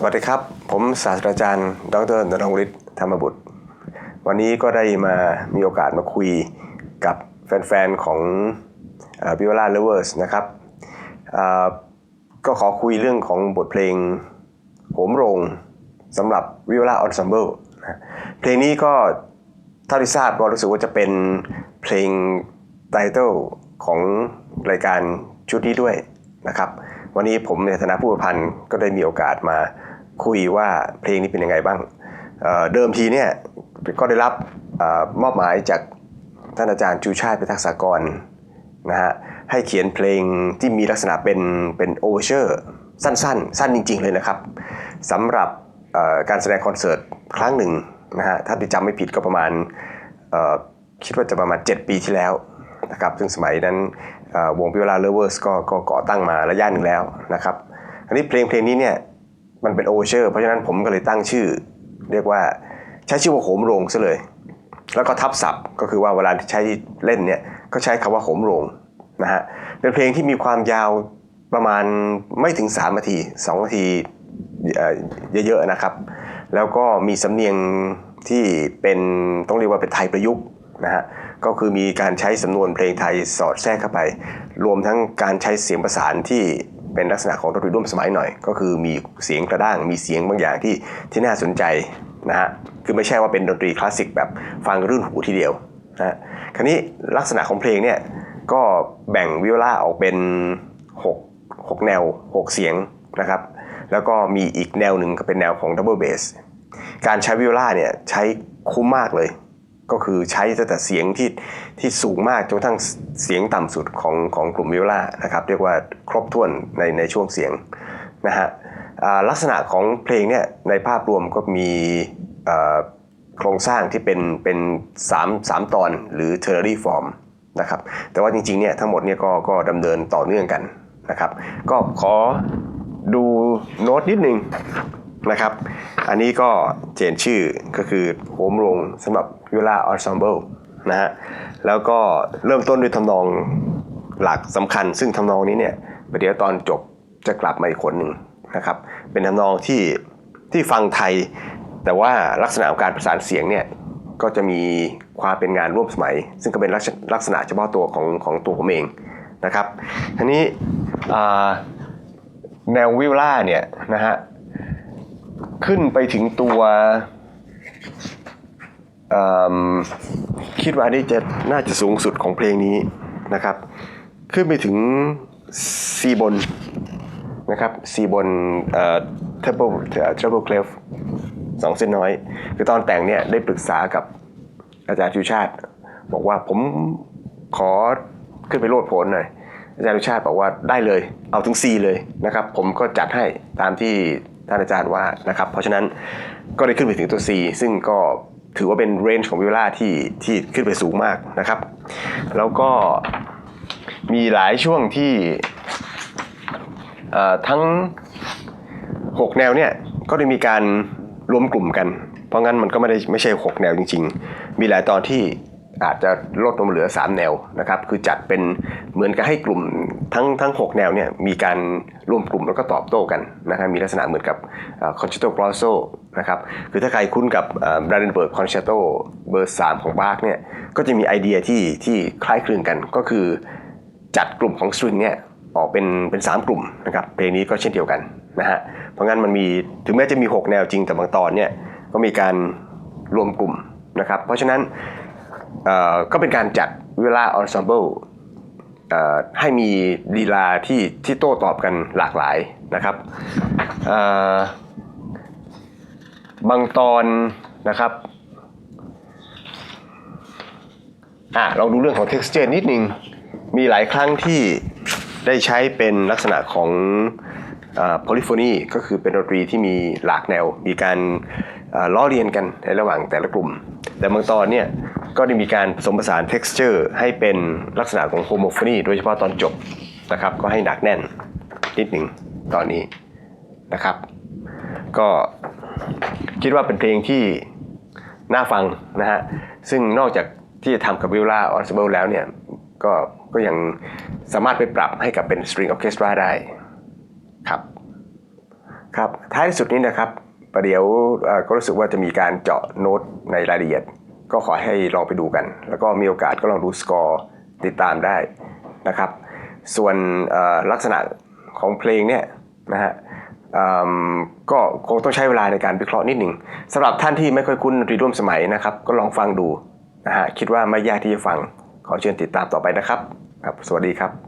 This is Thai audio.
สวัสดีครับ ผมศาสตราจารย์ ดรนรงฤทธิ์ธรรมบุตร วันนี้ก็ได้มามีโอกาสมาคุยกับแฟนๆ ของวิวลาเลเวอร์สนะครับ ก็ขอคุยเรื่องของบทเพลงโหมโรงสำหรับวิวลาออนซัมเบิลเพลงนี้ก็เท่าที่ทราบก็รู้สึกว่าจะเป็นเพลงไตเติลของรายการชุดนี้ด้วยนะครับวันนี้ผมในฐานะผู้ประพันธ์ก็ได้มีโอกาสมา คุยว่าเพลงนี้เป็นยังไงบ้างเเดิมทีเนี่ยก็ได้รับอมอบหมายจากท่านอาจารย์ชูชาติพิทักษากรนะฮะให้เขียนเพลงที่มีลักษณะเป็นเป็นโอเวอร์เชอร์สั้นๆ สั้นจริง ๆ เลยนะครับสำหรับการแสดงคอนเสิร์ตครั้งหนึ่งนะฮะถ้าจำไม่ผิดก็ประมาณคิดว่าจะประมาณ 7 ปีที่แล้วนะครับซึ่งสมัยนั้นวงพิวลาเลเวอร์สก็ก่อตั้งมาระยะหนึ่งแล้วนะครับอันนี้เพลงเพลงนี้เนี่ย มันเป็นโอเวอร์เชอร์ เพราะฉะนั้นผมก็เลยตั้งชื่อ เรียกว่าใช้ชื่อว่าโหมโรงซะเลย แล้วก็ทับศัพท์ก็คือว่าเวลาใช้เล่นเนี่ยก็ใช้คำว่าโหมโรงนะฮะเป็นเพลงที่มีความยาวประมาณไม่ถึง3นาที2นาทีเยอะๆนะครับ แล้วก็มีสำเนียงที่เป็นต้องเรียกว่าเป็นไทยประยุกต์นะฮะก็คือมีการใช้สำนวนเพลงไทยสอดแทรกเข้าไป รวมทั้งการใช้เสียงประสานที่ เป็นลักษณะของดนตรีร่วมสมัยหน่อย ก็คือมีเสียงกระด้างมีเสียงบางอย่างที่ที่น่าสนใจนะฮะคือไม่ใช่ว่าเป็นดนตรีคลาสสิกแบบฟังรื่นหูทีเดียวนะฮะคราวนี้ลักษณะของเพลงเนี่ยก็แบ่งวิโอลาออกเป็น 6 6 แนว 6 เสียงนะครับ แล้วก็มีอีกแนวหนึ่งก็เป็นแนวของดับเบิลเบสการใช้วิโอลาเนี่ยใช้คุ้มมากเลย ก็คือใช้ตั้งแต่เสียงที่ที่สูงมากจนทั่งเสียงต่ำสุดของของกลุ่มวิโอลานะครับเรียกว่าครบถ้วนในในช่วงเสียงนะฮะลักษณะของเพลงเนี่ยในภาพรวมก็มีโครงสร้างที่เป็นเป็นสามสามตอนหรือ ternary form นะครับแต่ว่าจริงๆเนี่ยทั้งหมดเนี่ยก็ก็ดำเนินต่อเนื่องกันนะครับ ก็ขอดูโน้ตนิดนึง นะครับ อันนี้ก็เจนชื่อก็คือโฮมโรงสำหรับวิลาออนซอมเบิลนะฮะแล้วก็เริ่มต้นด้วยทำนองหลักสำคัญ ซึ่งทำนองนี้เนี่ยปเดี๋ยวตอนจบจะกลับมาอีกคนหนึ่งนะครับ เป็นทำนองที่ที่ฟังไทย แต่ว่าลักษณะของการประสานเสียงเนี่ยก็จะมีความเป็นงานร่วมสมัย ซึ่งก็เป็นลักษณะเฉพาะตัวของของตัวผมเองนะครับทีนี้แนววิลล่าเนี่ยนะฮะ ขึ้นไปถึงตัวคิดว่านนี้จะน่าจะสูงสุดของเพลงนี้นะครับ ขึ้นไปถึงซีบนนะครับซีบนเอ่อ treble เอ่อ treble clef สองเส้นน้อย คือตอนแต่งเนี่ยได้ปรึกษากับอาจารย์ชูชาติ บอกว่าผมขอขึ้นไปโลดโผนหน่อย อาจารย์ชูชาติบอกว่าได้เลย เอาถึง C เลยนะครับ ผมก็จัดให้ตามที่ ท่านอาจารย์ว่านะครับเพราะฉะนั้นก็ได้ขึ้นไปถึงตัว C ซึ่งก็ถือว่าเป็นเรนจ์ของวิโอลาที่ที่ขึ้นไปสูงมากนะครับ แล้วก็มีหลายช่วงที่ทั้ง 6 แนวเนี่ยก็ได้มีการรวมกลุ่มกัน เพราะงั้นมันก็ไม่ได้ไม่ใช่ 6 แนวจริง ๆ มีหลายตอนที่ อาจจะลดลงเหลือ 3 แนวนะครับคือจัดเป็นเหมือนกับให้กลุ่มทั้งทั้ง 6 แนวเนี่ยมีการรวมกลุ่มแล้วก็ตอบโต้กันนะครับมีลักษณะเหมือนกับคอนแชตโตกรอโซนะครับคือถ้าใครคุ้นกับบราเดนเบิร์กคอนแชตโตเบอร์ 3 ของบาร์กเนี่ยก็จะมีไอเดียที่ที่คล้ายคลึงกัน ก็คือจัดกลุ่มของสตริงเนี่ยออกเป็นเป็นสามกลุ่มนะครับเพลงนี้ก็เช่นเดียวกันนะฮะเพราะงั้นมันมีถึงแม้จะมี 6 แนวจริงแต่บางตอนเนี่ยก็มีการรวมกลุ่มนะครับเพราะฉะนั้น ก็เป็นการจัดเวลาออนซอมเบิลให้มีลีลาที่ที่โต้ตอบกันหลากหลายนะครับบางตอนนะครับอะลองดูเรื่องของ texture นิดนึง มีหลายครั้งที่ได้ใช้เป็นลักษณะของโพลิโฟนีก็คือเป็นดนตรีที่มีหลากแนว มีการล้อเลียนกันในระหว่างแต่ละกลุ่ม แต่บางตอนเนี่ย ก็ได้มีการผสมผสาน texture ให้เป็นลักษณะของโฮโมโฟนีโดยเฉพาะตอนจบนะครับ ก็ให้หนักแน่นนิดหนึ่งตอนนี้นะครับ ก็คิดว่าเป็นเพลงที่น่าฟังนะฮะ ซึ่งนอกจากที่จะทำกับวิลล่าออนซเบิลแล้วเนี่ย ก็ก็ยังสามารถไปปรับให้กับเป็นสตริงออเคสตราได้ครับครับท้ายที่สุดนี้นะครับประเดี๋ยวเอ่อก็รู้สึกว่าจะมีการเจาะโน้ตในรายละเอียด ก็ขอให้ลองไปดูกัน แล้วก็มีโอกาสก็ลองดูสกอร์ติดตามได้นะครับ ส่วนลักษณะของเพลงเนี่ยนะฮะก็คงต้องใช้เวลาในการวิเคราะห์นิดหนึ่งสำหรับท่านที่ไม่ค่อยคุ้นดนตรีร่วมสมัยนะครับ ก็ลองฟังดูนะฮะคิดว่าไม่ยากที่จะฟังขอเชิญติดตามต่อไปนะครับครับ สวัสดีครับ